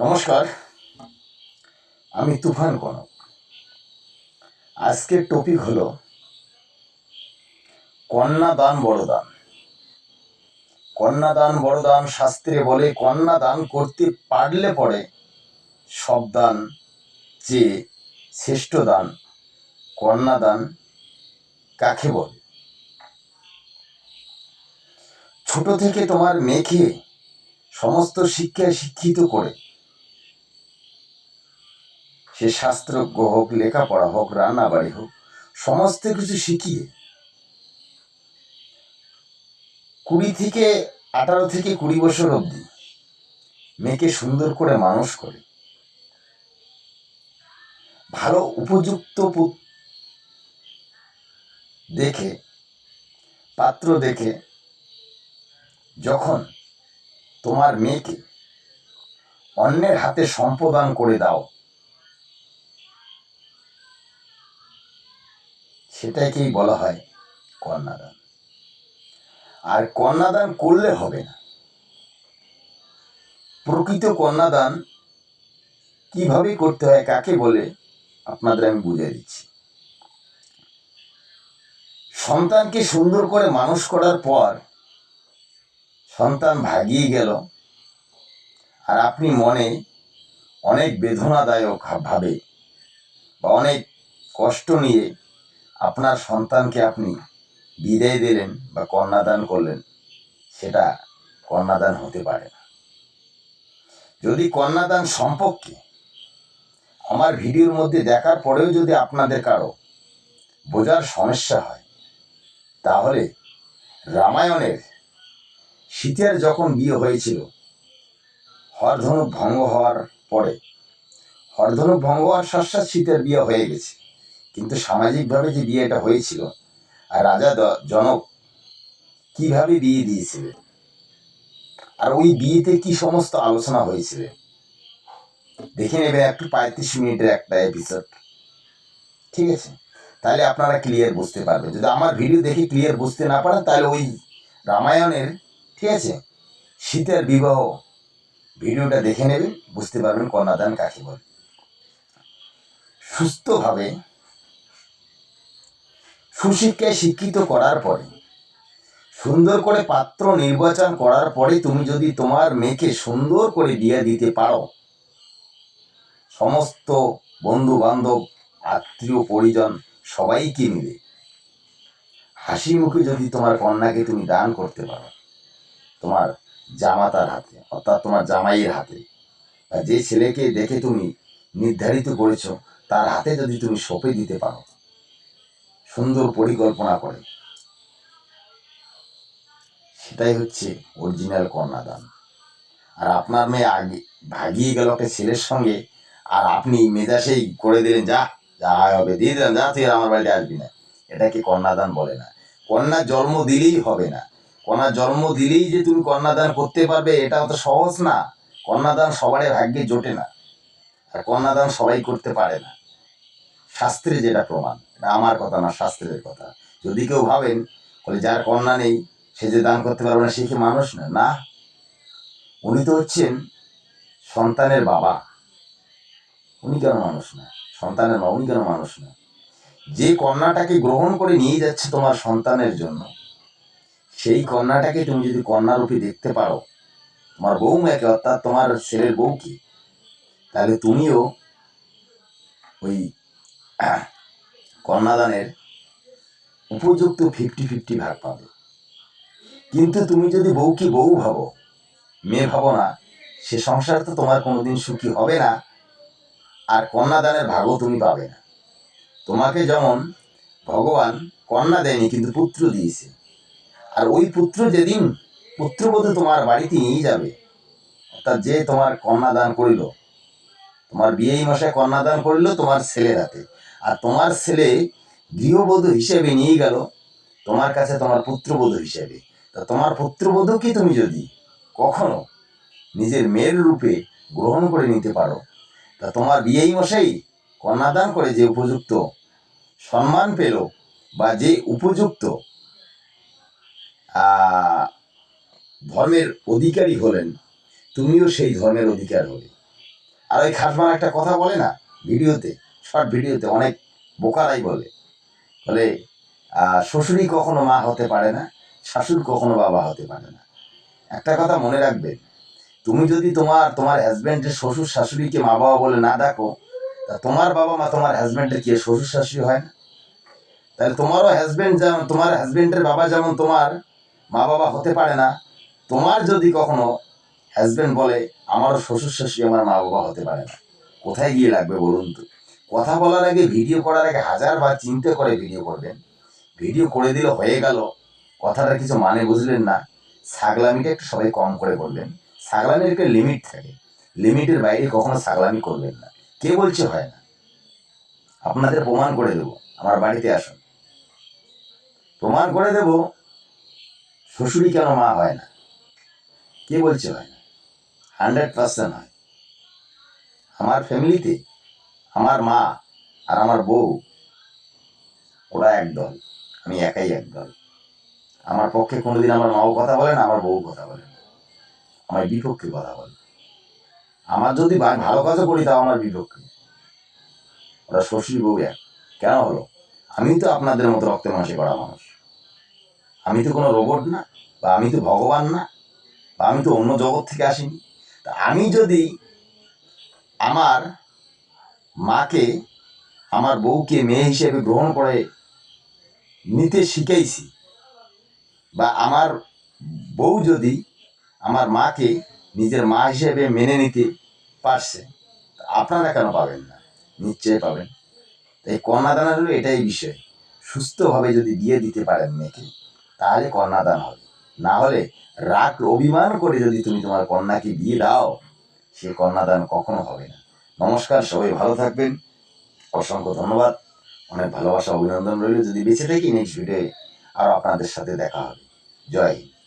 নমস্কার। আমি তুফান কনক। আজকের টপিক হলো কন্যা দান, বড় দান। কন্যা দান, বড় শাস্ত্রে বলে, কন্যা দান করতে পারলে পরে সব দান চেয়ে শ্রেষ্ঠ দান, কন্যা দান কাকে বলে? ছোট থেকে তোমার মেয়েকে সমস্ত শিক্ষায় শিক্ষিত করে সে শাস্ত্রজ্ঞ হোক, লেখাপড়া হোক রান্না বাড়ি হোক, সমস্ত কিছু শিখিয়ে কুড়ি থেকে আঠারো থেকে কুড়ি বছর অবধি মেয়েকে সুন্দর করে মানুষ করে। ভালো উপযুক্ত দেখে, পাত্র দেখে যখন তোমার মেয়েকে অন্যের হাতে সম্প্রদান করে দাও সেটাকেই বলা হয় কন্যাদান? আর কন্যাদান করলে হবে না। প্রকৃত কন্যাদান কীভাবে করতে হয়, কাকে বলে, আপনাদের আমি বুঝিয়ে দিচ্ছি। সন্তানকে সুন্দর করে মানুষ করার পর সন্তান ভাগিয়ে গেল আর আপনি মনে অনেক বেদনাদায়ক ভাবে বা অনেক কষ্ট নিয়ে আপনার সন্তানকে আপনি বিদায় দিলেন বা কন্যাদান করলেন, সেটা কন্যাদান হতে পারে না। যদি কন্যাদান সম্পর্কে আমার ভিডিওর মধ্যে দেখার পরেও যদি আপনাদের কারও বোঝার সমস্যা হয়, তাহলে রামায়ণের সীতের যখন বিয়ে হয়েছিল হরধনুক ভঙ্গ হওয়ার পরে হরধনুক ভঙ্গ হওয়ার সাথে শীতের বিয়ে হয়ে গেছে। কিন্তু সামাজিকভাবে যে বিয়েটা হয়েছিল, আর রাজা জনক কীভাবে বিয়ে দিয়েছিলেন? আর ওই বিয়েতে কি সমস্ত আলোচনা হয়েছিল? দেখে নেবেন, একটু পঁয়ত্রিশ মিনিটের একটা এপিসোড ঠিক আছে? তাহলে আপনারা ক্লিয়ার বুঝতে পারবেন। যদি আমার ভিডিও দেখে ক্লিয়ার বুঝতে না পারেন, তাহলে ওই রামায়ণের, ঠিক আছে? শীতের বিবাহ ভিডিওটা দেখে নেবেন, বুঝতে পারবেন কন্যাদান কাকে বলে। সুস্থভাবে সুশিক্ষায় শিক্ষিত করার পরে। সুন্দর করে পাত্র নির্বাচন করার পরে তুমি যদি তোমার মেয়েকে সুন্দর করে বিয়ে দিতে পারো, সমস্ত বন্ধু বান্ধব আত্মীয় পরিজন সবাইকে মিলে। হাসি মুখে যদি তোমার কন্যাকে তুমি দান করতে পারো, তোমার জামাতার হাতে, অর্থাৎ তোমার জামাইয়ের হাতে যে ছেলেকে দেখে তুমি নির্ধারিত করেছ, তার হাতে যদি তুমি সঁপে দিতে পারো সুন্দর পরিকল্পনা করে। সেটাই হচ্ছে অরিজিনাল কন্যাদান আর আপনার মেয়ে আগে ভাগিয়ে গেল একটা ছেলের সঙ্গে, আর আপনি মেজাসেই করে দিলেন, যা যা হবে, দিয়ে দিলেন যা, তুই আমার বাড়িতে আসবি না। এটাকে কন্যাদান বলে না। কন্যা জন্ম দিলেই হবে না। কন্যা জন্ম দিলেই যে তুমি কন্যাদান করতে পারবে এটা অত সহজ না। কন্যাদান সবারই ভাগ্যে জোটে না। আর কন্যাদান সবাই করতে পারে না। শাস্ত্রে যেটা প্রমাণ এটা আমার কথা না, শাস্ত্রের কথা। যদি কেউ ভাবেন, বলে যার কন্যা নেই, সে যে দান করতে পারবে না, সে কি মানুষ না? না। উনি তো হচ্ছেন সন্তানের বাবা। উনি কেন মানুষ না? সন্তানের মা, উনি কেন মানুষ না? যে কন্যাটাকে গ্রহণ করে নিয়ে যাচ্ছে তোমার সন্তানের জন্য, সেই কন্যাটাকে তুমি যদি কন্যারূপে দেখতে পারো, তোমার বউ বৌমাকে অর্থাৎ তোমার ছেলের বউকে তাহলে তুমিও ওই কন্যাদানের উপযুক্ত ফিফটি ফিফটি ভাগ পাবে। কিন্তু তুমি যদি বউকে বউ ভাবো, মেয়ে ভাবো না, সে সংসার তো তোমার কোনোদিন সুখী হবে না, আর কন্যাদানের ভাগও তুমি পাবে না। তোমাকে যেমন ভগবান কন্যা দেয়নি, কিন্তু পুত্র দিয়েছে। আর ওই পুত্র যেদিন পুত্রবধূ তোমার বাড়িতে নিয়ে যাবে, অর্থাৎ যে তোমার কন্যাদান করিল, তোমার বিয়েই মশাই কন্যাদান করিল তোমার ছেলের হাতে। আর তোমার ছেলে গৃহবধূ হিসেবে নিয়ে গেল, তোমার কাছে তোমার পুত্রবধূ হিসেবে। তা তোমার পুত্রবধূকে তুমি যদি কখনো নিজের মেয়ের রূপে গ্রহণ করে নিতে পারো? তা তোমার বিয়েই মশাই কন্যাদান করে যে উপযুক্ত সম্মান পেল বা যে উপযুক্ত ধর্মের অধিকারী হলেন, তুমিও সেই ধর্মের অধিকার হলে আর ওই খাসমান একটা কথা বলে না ভিডিওতে? শর্ট ভিডিওতে অনেক বোকারাই বলে। বলে শ্বশুরই কখনো মা হতে পারে না, শাশুড় কখনো বাবা হতে পারে না। একটা কথা মনে রাখবে, তুমি যদি তোমার তোমার হাজব্যান্ডের শ্বশুর শাশুড়িকে মা বাবা বলে না তা তোমার বাবা মা তোমার হাজব্যান্ডের কি শ্বশুর শাশুড়ি হয় না? তাহলে তোমারও হাজব্যান্ড যেমন, তোমার হাজব্যান্ডের বাবা যেমন তোমার মা বাবা হতে পারে না, তোমার যদি কখনো হাজব্যান্ড বলে, আমারও শ্বশুর শাশুড়ি আমার মা বাবা হতে পারে না। কোথায় গিয়ে লাগবে বলুন তো? কথা বলার আগে ভিডিও করার আগে হাজার বার চিন্তা করে ভিডিও করবেন। ভিডিও করে দিলে হয়ে গেল। কথাটা কিছু মানে বুঝলেন না। ছাগলামিটা একটু সবাই কম করে করবেন ছাগলামির একটা লিমিট থাকে। লিমিটের বাইরে কখনো ছাগলামি করবেন না। কে বলছে হয় না। আপনাদের প্রমাণ করে দেবো। আমার বাড়িতে আসুন। প্রমাণ করে দেব শ্বশুরি কেন মা হয় না? কে বলছে হয় না? হান্ড্রেড পার্সেন্ট হয়। আমার ফ্যামিলিতে আমার মা আর আমার বউ, ওরা একদল, আমি একাই একদল। আমার পক্ষে কোনোদিন আমার মাও কথা বলে না, আমার বউ কথা বলে না। আমার বিপক্ষে কথা বলে। আমার যদি ভালো কাজও করি তাও আমার বিপক্ষে। ওরা শ্বশুর বউ এক। কেন হলো? আমি তো আপনাদের মতো রক্তে মাসে করা মানুষ। আমি তো কোনো রোবট না, বা আমি তো ভগবান না, বা আমি তো অন্য জগৎ থেকে আসিনি। তা আমি যদি আমার মাকে আমার বউকে মেয়ে হিসেবে গ্রহণ করে নিতে শিখাইছি। বা আমার বউ যদি আমার মাকে নিজের মা হিসেবে মেনে নিতে পারছে আপনারা কেন পাবেন না? নিশ্চয়ই পাবেন। তাই কন্যাদান হলো এটাই বিষয়। সুস্থভাবে যদি বিয়ে দিতে পারেন মেয়েকে, তাহলে কন্যাদান হবে। না হলে রাগ অভিমান করে যদি তুমি তোমার কন্যাকে বিয়ে দাও, সে কন্যাদান কখনো হবে না। নমস্কার, সবাই ভালো থাকবেন। অসংখ্য ধন্যবাদ। অনেক ভালোবাসা, অভিনন্দন রইল। যদি বেঁচে থাকি নেক্সট ভিডিওয়ে আরও আপনাদের সাথে দেখা হবে। জয় হিন্দ।